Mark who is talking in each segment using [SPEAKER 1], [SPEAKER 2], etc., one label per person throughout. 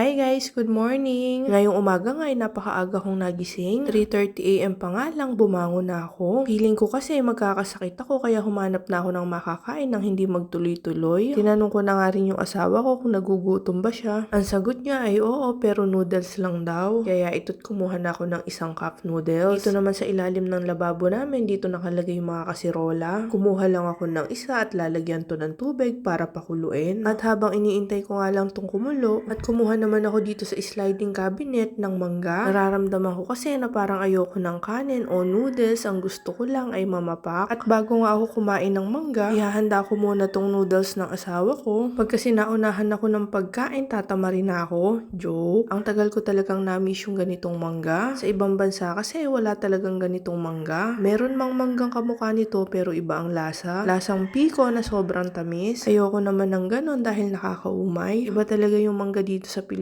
[SPEAKER 1] Hi guys, good morning! Ngayong umaga nga ay napakaaga kong nagising. 3.30am pa nga lang bumangon na ako. Feeling ko kasi magkakasakit ako kaya humanap na ako ng makakain nang hindi magtuloy-tuloy. Tinanong ko na nga rin yung asawa ko kung nagugutom ba siya. Ang sagot niya ay oo pero noodles lang daw. Kaya ito't kumuha na ako ng isang cup noodles. Dito naman sa ilalim ng lababo namin, dito nakalagay yung mga kasirola. Kumuha lang ako ng isa at lalagyan to ng tubig para pakuluin. At habang iniintay ko nga lang tong kumulo, at kumuha naman ako dito sa sliding cabinet ng mangga. Nararamdaman ko kasi na parang ayoko ng kanin o noodles. Ang gusto ko lang ay mamapak. At bago nga ako kumain ng mangga, ihahanda ko muna tong noodles ng asawa ko. Pag kasi naunahan ako ng pagkain, tatama rin ako. Joke. Ang tagal ko talagang namiss yung ganitong mangga. Sa ibang bansa kasi wala talagang ganitong mangga. Meron mang manggang kamukha nito pero iba ang lasa. Lasang piko na sobrang tamis. Ayoko naman ng ganon dahil nakakaumay. Iba talaga yung mangga dito sa Pilipinas.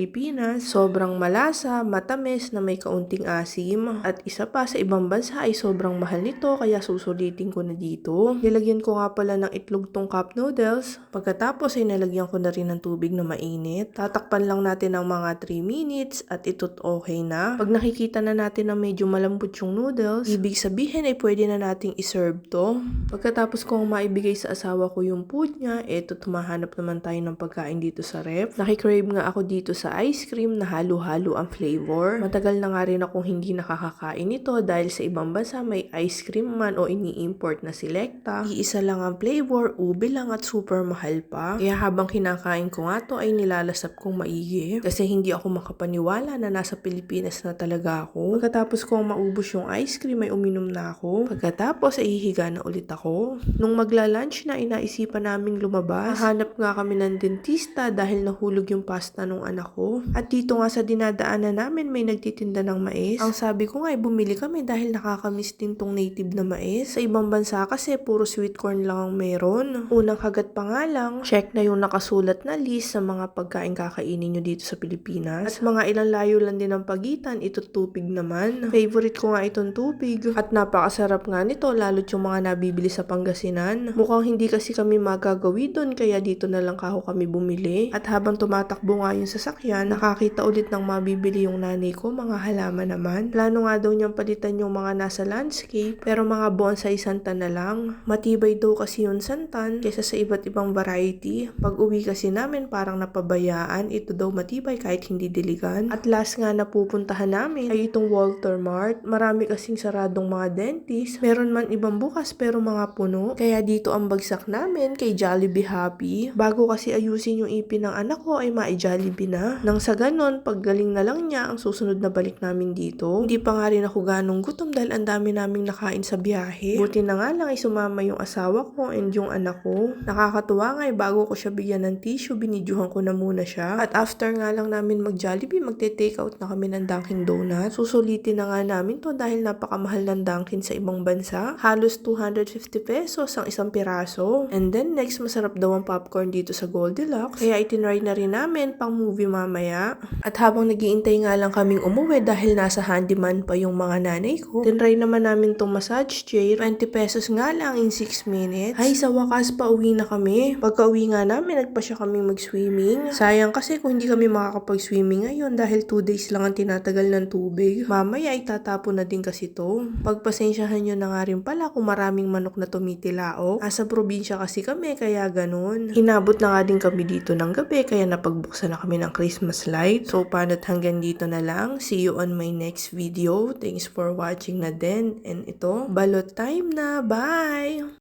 [SPEAKER 1] Sobrang malasa, matamis na may kaunting asim. At isa pa sa ibang bansa ay sobrang mahal nito kaya susulitin ko na dito. Nilagyan ko nga pala ng itlog tong cup noodles. Pagkatapos ay nilagyan ko na rin ng tubig na mainit. Tatakpan lang natin ng mga 3 minutes at ito't okay na. Pag nakikita na natin na medyo malambot yung noodles, ibig sabihin ay pwede na nating iserve to. Pagkatapos kong maibigay sa asawa ko yung food niya, eto tumahanap naman tayo ng pagkain dito sa ref. Nakikrave nga ako dito sa ice cream na halo-halo ang flavor. Matagal na nga rin akong hindi nakakakain ito dahil sa ibang bansa may ice cream man o ini-import na selecta. Iisa lang ang flavor, ube lang at super mahal pa. Kaya habang kinakain ko nga to ay nilalasap kong maigi. Kasi hindi ako makapaniwala na nasa Pilipinas na talaga ako. Pagkatapos kong maubos yung ice cream ay uminom na ako. Pagkatapos ay hihiga na ulit ako. Nung magla-lunch na inaisipan naming lumabas, hanap nga kami ng dentista dahil nahulog yung pasta nung anak ko. At dito nga sa dinadaanan namin may nagtitinda ng mais. Ang sabi ko nga ay bumili kami dahil nakakamiss din tong native na mais. Sa ibang bansa kasi puro sweet corn lang ang meron. Unang kagat pa nga lang, check na yung nakasulat na list sa mga pagkain kakainin nyo dito sa Pilipinas. At mga ilang layo lang din ang pagitan, ito tubig naman. Favorite ko nga itong tubig. At napakasarap nga nito, lalo't yung mga nabibili sa Pangasinan. Mukhang hindi kasi kami magagawi doon, kaya dito na lang kako kami bumili. At habang tumatakbo nga yung sasakyan, nakakita ulit ng mabibili yung nanay ko, mga halaman naman. Plano nga daw niyang palitan yung mga nasa landscape, pero mga bonsai santan na lang. Matibay daw kasi yung santan kaysa sa iba't ibang variety. Pag uwi kasi namin parang napabayaan, ito daw matibay kahit hindi diligan. At last nga na pupuntahan namin ay itong Walter Mart. Marami kasing saradong mga dentist. Meron man ibang bukas pero mga puno. Kaya dito ang bagsak namin kay Jollibee Happy. Bago kasi ayusin yung ipin ng anak ko ay ma-Jollibee na. Nang sa ganon, paggaling na lang niya ang susunod na balik namin dito. Hindi pa nga rin ako ganong gutom dahil ang dami naming nakain sa biyahe. Buti na nga lang ay sumama yung asawa ko and yung anak ko. Nakakatuwa nga ay bago ko siya bigyan ng tissue, binidyuhan ko na muna siya. At after nga lang namin mag-Jollibee, magte-take out na kami ng Dunkin Donuts. Susulitin na nga namin to dahil napakamahal ng Dunkin sa ibang bansa. Halos 250 pesos ang isang piraso. And then next, masarap daw ang popcorn dito sa Goldilocks. Kaya itinry na rin namin pang movie mamaya. At habang nagiintay nga lang kaming umuwi dahil nasa handyman pa yung mga nanay ko, tinry naman namin tong massage chair. 20 pesos nga lang in 6 minutes. Ay, sa wakas pa uwi na kami. Pagka uwi nga namin, nagpa siya kami mag-swimming. Sayang kasi kung hindi kami makakapag-swimming ngayon dahil 2 days lang ang tinatagal ng tubig. Mamaya ay tatapon na din kasi to. Pagpasensyahan nyo na nga rin pala kung maraming manok na tumitilao. Asa probinsya kasi kami, kaya ganun. Inabot na nga din kami dito ng gabi, kaya napagbuksan na kami ng Christmas light. So, pano't hanggang dito na lang. See you on my next video. Thanks for watching na din. And ito, balot time na. Bye!